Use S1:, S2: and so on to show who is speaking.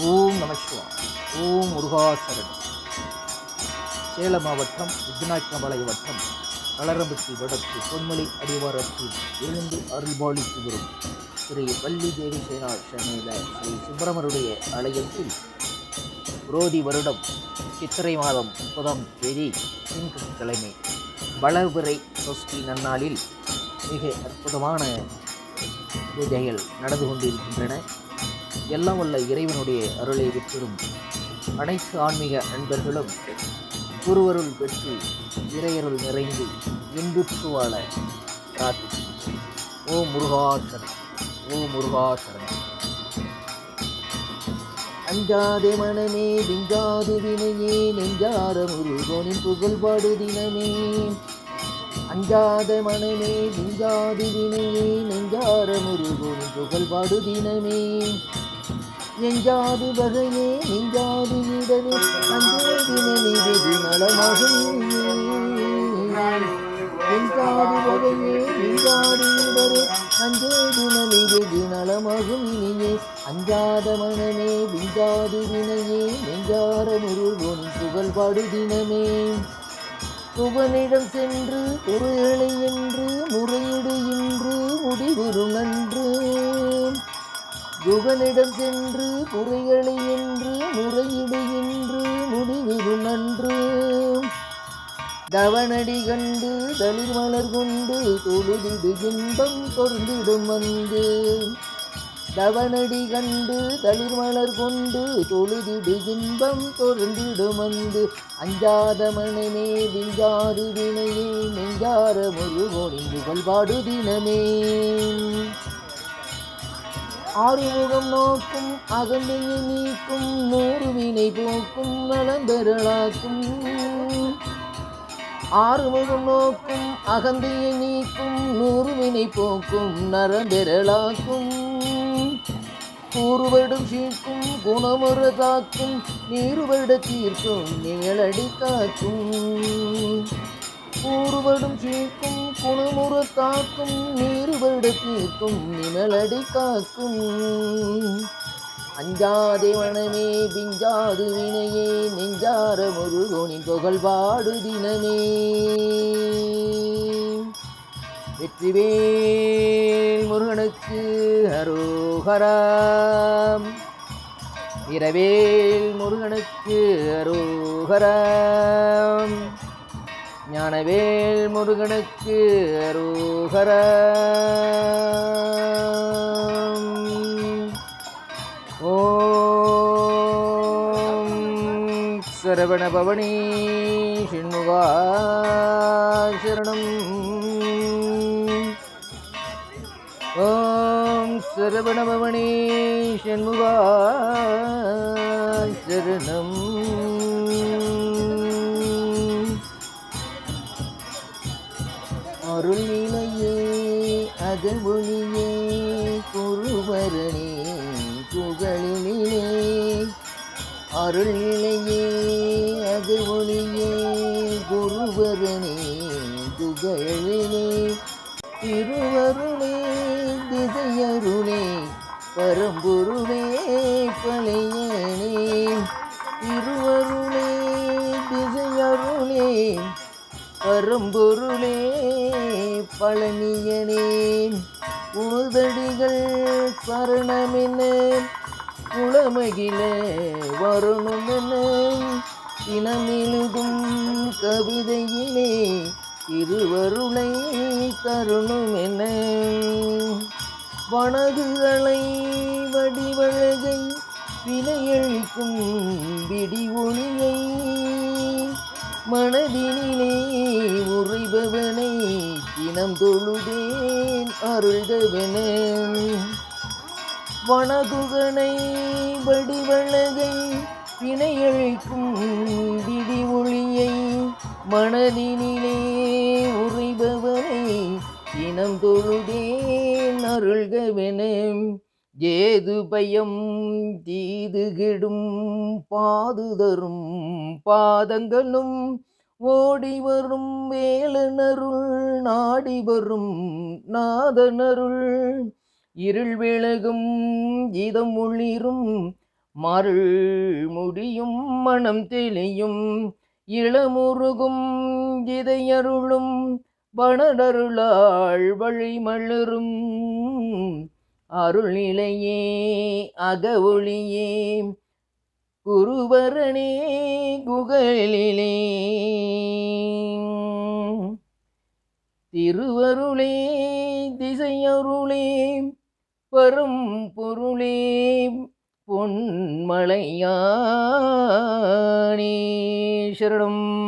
S1: ஓம் நம ஓம் முருகாசரணம் சேலம் மாவட்டம் விக்னாக்கமலை வட்டம் களரம்பட்டி வடக்கு பொன்மலை அடிவாரத்தில் எழுந்து அருள்பாலித்து வரும் ஸ்ரீ வள்ளி தேவி சேனா சென்னையில் ஸ்ரீ சுப்பிரமருடைய ஆலயத்தில் புரோதி வருடம் சித்திரை மாதம் முப்பதாம் தேதி திங்கட்கிழமை வளர்பிறை சஷ்டி நன்னாளில் மிக அற்புதமான பூஜைகள் நடந்து கொண்டிருக்கின்றன. எல்லாம் வல்ல இறைவனுடைய அருளை பெற்றிடும் அனைத்து ஆன்மீக நண்பர்களும் குருவருள் பெற்று இறையருள் நிறைந்து இன்புற்று வாழ பிரார்த்திக்கிறேன் ஓ முருகாச்சரணம் ஓ முருகாச்சரணம் அஞ்சாதே மனமே விஞ்சாது வினையே நெஞ்சார முருகோனின் புகழ்பாடு தினமே. அஞ்சாத மனமே விஞ்சாது வினையே நெஞ்சார முருகோனின் புகழ்பாடு தினமே. எஞ்சாது வகையே நெஞ்சாது இடனே அஞ்சாதின நிதி நலமாகும் எஞ்சாது வகையே நெஞ்சாது இடரே அஞ்சேதின நிதி நலமாகும் இனியே அஞ்சாத மனமே விஞ்சாது வினையே நெஞ்சார முருகோனின் புகழ்பாடு தினமே. புகனிடம் சென்று பொருளை என்று முறையிடு இன்று முடிவுறும் குகனிடம் சென்று குறைகளை என்று முறையீடு இன்று முடிவுறும் நன்று. தவனடி கண்டு தளிர் மலர் கொண்டு தொழுதிடு இன்பம் தொர்ந்திடும் வந்து தவனடி கண்டு தளிர் மலர் கொண்டு தொழுதிடு இன்பம் தொர்ந்திடும் வந்து அஞ்சாத மனமே விஞ்சாறு வினையே நெஞ்சார முருகோனின் புகழ்பாடு தினமே. ஆறுமுகம் நோக்கும் அகந்தையை நீக்கும் நூறு வினை போக்கும் நலம்பெறலாக்கும் ஆறுமுகம் நோக்கும் அகந்தையை நீக்கும் நூறு வினை போக்கும் நரம்பெறலாக்கும் கூறுவடும் சீர்க்கும் குணமுற காக்கும் நீருவட தீர்க்கும் நிழலடி காக்கும். கூறுவடும் சீர்க்கும் குணமுற காக்கும் நீருவடு தீர்க்கும் நிழலடி காக்கும். அஞ்சாதே மனமே பிஞ்சாது வினையே நெஞ்சார முருகோனின் புகழ்பாடு தினமே. வெற்றிவேல் முருகனுக்கு அரோகராம் இரவேல் முருகனுக்கு அரோகராம் ஞானவேல் முருகனுக்கு அரோகராம் ஓம் சரவண பவனி ஷண்முகா சரணம். ஓம் சரவண பவனி ஷண்முகா சரணம். அருள் நிலையே அகமொழியே குருவரணே புகழிலே அருள் நிலையே அகமொழியே குருவரணே புகழினே திருவருளே திசையருளே பரம்பொருளே பழையனே. திருவருளே திசையருளே பரம்பொருளே பழனியனே உதடிகள் சரணமென குளமகில வரணுமென இனமெழுதும் கவிதையிலே இருவருளை தருணுமென. வனதுகளை வடிவழகை வினையழிக்கும் விடி ஒளியை மனதினிலே உறைபவனை தினம் தொழுதேன் அருள்கவன வனகுகனை வடிவழகை வினையழிக்கும் விடி ஒளியை மனதினிலே உறைபவனை தினம் தொழுதேன் அருள்கவனே ஏது பயம் தீதுகிடும் பாது தரும் பாதங்களும் ஓடி வரும் வேலனருள் நாடி வரும் நாதனருள். இருள் விலகும் இதம் ஒளிரும் மருள் முடியும் மனம் தெளியும். இளமுருகும் இதையருளும் பணடருளாள் வழிமலரும். அருள்நிலையே அகவொளியே. குருவரணே குகலிலே. திருவருளே திசையருளே வரும் பொருளே பொன்மலையானே. சரணம்.